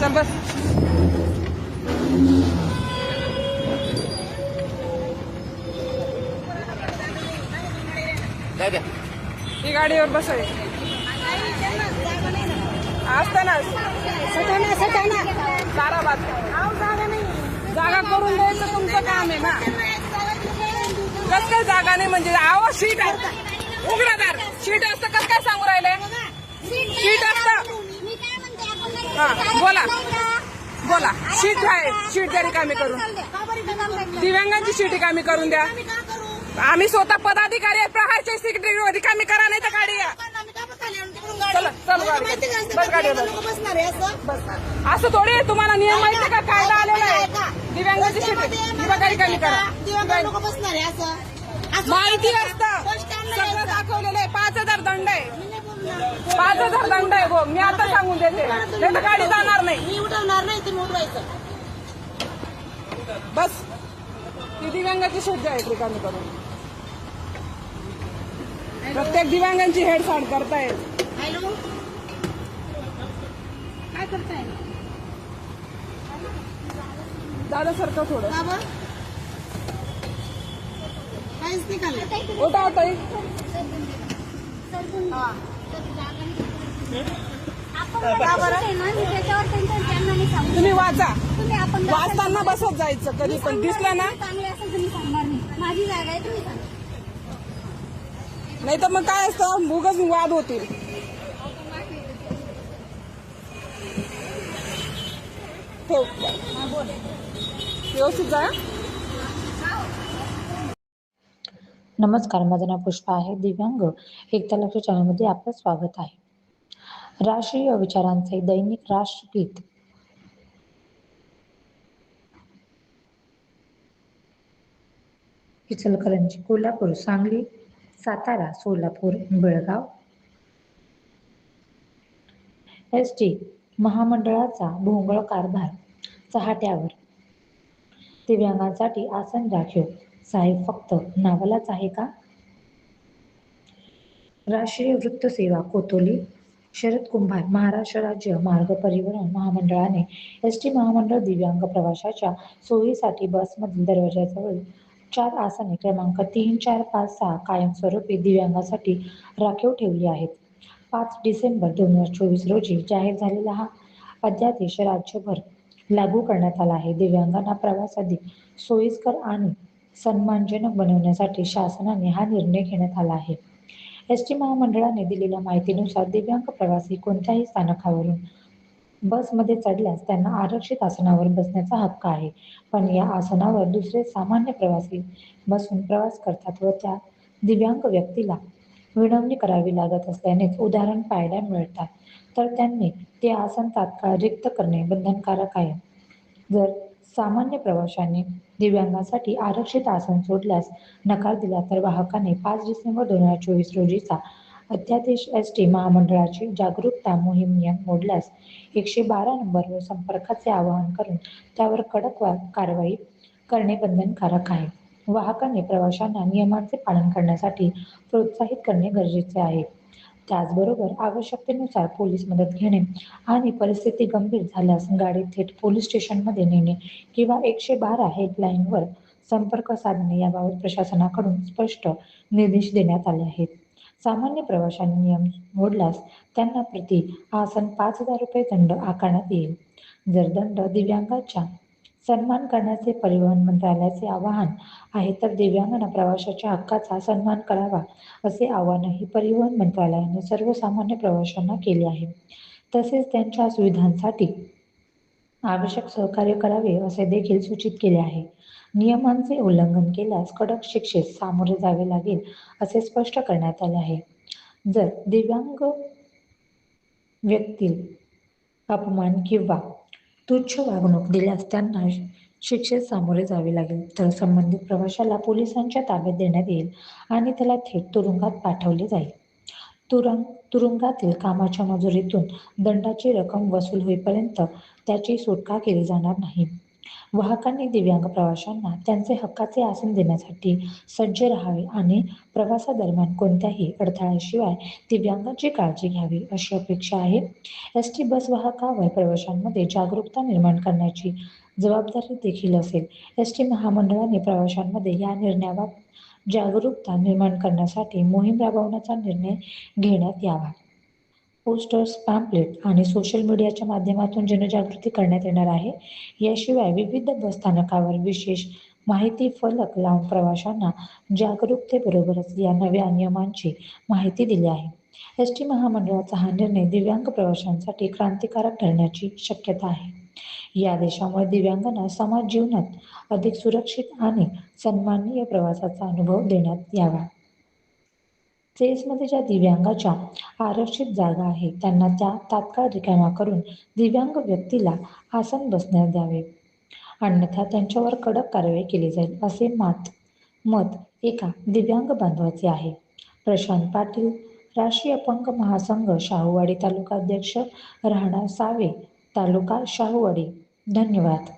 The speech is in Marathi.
चल बस. ही गाडीवर बसाय असतानाच. सटाणा सटाणा ताराबाद जागा करून द्यायचं तुमचं काम आहे ना. कस काय जागा नाही म्हणजे आवाज शीट आहे. उघडादार शीट असतं कस काय सांगू राहिले? शीट असतं. हा बोला. बोला. शीट आहे. शीट द्या रिकामी करून. दिव्यांगांची शीट रिकामी करून द्या. आम्ही स्वतः पदाधिकारी आहे. प्रहारचे सेक्रेटरी रिकामी करा नाही तर गाडी या. चला, चल गाडी. बस असं थोडी तुम्हाला नियम माहिती आहे का? कायदा आलेला आहे. दिव्यांगाची शीट बघा रिकामी करा. माहिती असतं. सगळं. दाखवलेलं आहे पाच हजार दंड आहे मी नाही बोलणार. पाच हजार दंड आहे हो मी आता सांगून देते. नाही तर गाडी जाणार नाही. मी उठवणार नाही तुम्ही उठवायचं बस. ती दिव्यांगाची शेत आहे रिकामी करून. प्रत्येक दिव्यांगांची हेडसाड करतायत. हॅलो? काय करताय? दादा सारखं थोडं. का बरं काहीच नाही खाल्लं. उठा आता तुम्ही वाचा. वाचताना बसत जायचं कधी पण. दिसलं ना? नाही माझी जागा आहे तुम्ही सांगा. नाही तर मग काय असतं? उगाच वाद होतील. ठेव. व्यवस्थित जा नमस्कार माझं नाव पुष्पा आहे दिव्यांग. एकता लक्ष चॅनलमध्ये आपलं स्वागत आहे. राष्ट्रीय विचारांचे दैनिक राष्ट्रगीत. इचलकरंजी कोल्हापूर सांगली सातारा सोलापूर बेळगाव. एस टी महामंडळाचा भोंगळ कारभार चहाट्यावर. दिव्यांगांसाठी आसन राखीव. साहेब फक्त नावालाच आहे का? राष्ट्रीय वृत्त सेवा कोतोली शरद कुंभार महाराष्ट्र राज्य मार्ग परिवहन महामंडळाने एस टी महामंडळ दिव्यांग प्रवाशाच्या सोयीसाठी बसमधील दरवाजाजवळ चार आसने क्रमांक तीन चार पाच सहा कायमस्वरूपी दिव्यांगासाठी राखीव ठेवली आहेत. पाच डिसेंबर दोन हजार चोवीस रोजी जाहीर झालेला हा अध्यादेश राज्यभर लागू करण्यात आला आहे. दिव्यांगांना प्रवासाधी सोयीस्कर आणि सन्मानजनक बनवण्यासाठी शासनाने हा निर्णय घेण्यात आला आहे. एस टी महामंडळाने दिलेल्या माहितीनुसार दिव्यांग प्रवासी कोणत्याही स्थानकावरून बसमध्ये चढल्यास त्यांना आरक्षित आसनावर बसण्याचा हक्क आहे. पण या आसनावर दुसरे सामान्य प्रवासी बसून प्रवास करतात व त्या दिव्यांग व्यक्तीला विनवणी करावी लागत असल्यानेच उदाहरण पाहायला मिळतात. तर त्यांनी ते आसन तात्काळ रिक्त करणे बंधनकारक आहे. जर सामान्य प्रवाशांनी दिव्यांगासाठी आरक्षित आसन सोडल्यास नकार दिला तर वाहकाने पाच डिसेंबर दोन हजार चोवीस रोजीचा अध्यादेश एस टी महामंडळाची जागरूकता मोहीम नियम मोडल्यास एकशे बारा नंबरवर संपर्काचे आवाहन करून त्यावर कडक वा- कारवाई करणे बंधनकारक आहे. वाहकाने प्रवाशांना नियमांचे पालन करण्यासाठी प्रोत्साहित करणे गरजेचे आहे. त्याचबरोबर आवश्यकतेनुसार पोलीस मदत घेणे आणि परिस्थिती गंभीर झाल्यास गाडी थेट पोलीस स्टेशनमध्ये नेणे किंवा एकशे बारा हेल्पलाईनवर संपर्क साधणे याबाबत प्रशासनाकडून स्पष्ट निर्देश देण्यात आले आहेत. सामान्य प्रवाशांनी नियम मोडल्यास त्यांना प्रति आसन पाच हजार रुपये दंड आकारण्यात येईल. जर दंड दिव्यांगाच्या सन्मान करण्याचे परिवहन मंत्रालयाचे आवाहन आहे तर दिव्यांगांना प्रवाशाच्या हक्काचा सन्मान करावा असे आवाहनही परिवहन मंत्रालयाने सर्वसामान्य प्रवाशांना केले आहे. तसेच त्यांच्या सुविधांसाठी आवश्यक सहकार्य करावे असे देखील सूचित केले आहे. नियमांचे उल्लंघन केल्यास कडक शिक्षेस सामोरे जावे लागेल असे स्पष्ट करण्यात आले आहे. जर दिव्यांग व्यक्ती अपमान किंवा तुच्छ वागणूक दिल्यास त्यांना शिक्षेत सामोरे जावे लागेल. तर संबंधित प्रवाशाला पोलिसांच्या ताब्यात देण्यात येईल आणि त्याला थेट तुरुंगात पाठवले जाईल. तुरुंग तुरुंगातील कामाच्या मजुरीतून दंडाची रक्कम वसूल होईपर्यंत त्याची सुटका केली जाणार नाही. वाहकांनी दिव्यांग प्रवाशांना त्यांचे हक्काचे आसन देण्यासाठी सज्ज राहावे आणि प्रवासादरम्यान कोणत्याही अडथळ्याशिवाय दिव्यांगांची काळजी घ्यावी अशी अपेक्षा आहे. एस टी बस वाहकावर प्रवाशांमध्ये जागरूकता निर्माण करण्याची जबाबदारी देखील असेल. एस टी महामंडळाने प्रवाशांमध्ये या निर्णयाबाबत जागरूकता निर्माण करण्यासाठी मोहीम राबवण्याचा निर्णय घेण्यात यावा. पोस्टर्स पॅम्पलेट आणि सोशल मीडियाच्या माध्यमातून जनजागृती करण्यात येणार आहे. याशिवाय विविध बसस्थानकावर विशेष माहिती फलक लावून प्रवाशांना जागरूकतेबरोबरच या नव्या नियमांची माहिती दिली आहे. एस टी महामंडळाचा हा निर्णय दिव्यांग प्रवाशांसाठी क्रांतिकारक ठरण्याची शक्यता आहे. या देशामुळे दिव्यांगांना समाज जीवनात अधिक सुरक्षित आणि सन्माननीय प्रवासाचा अनुभव देण्यात यावा. सेल्समध्ये ज्या दिव्यांगाच्या आरक्षित जागा आहेत त्यांना त्या तात्काळ रिकाम्या करून दिव्यांग व्यक्तीला आसन बसण्यास द्यावे. अन्यथा त्यांच्यावर कडक कारवाई केली जाईल असे मात मत एका दिव्यांग बांधवाचे आहे. प्रशांत पाटील राष्ट्रीय अपंग महासंघ शाहूवाडी तालुका अध्यक्ष राहणार सावे तालुका शाहूवाडी. धन्यवाद.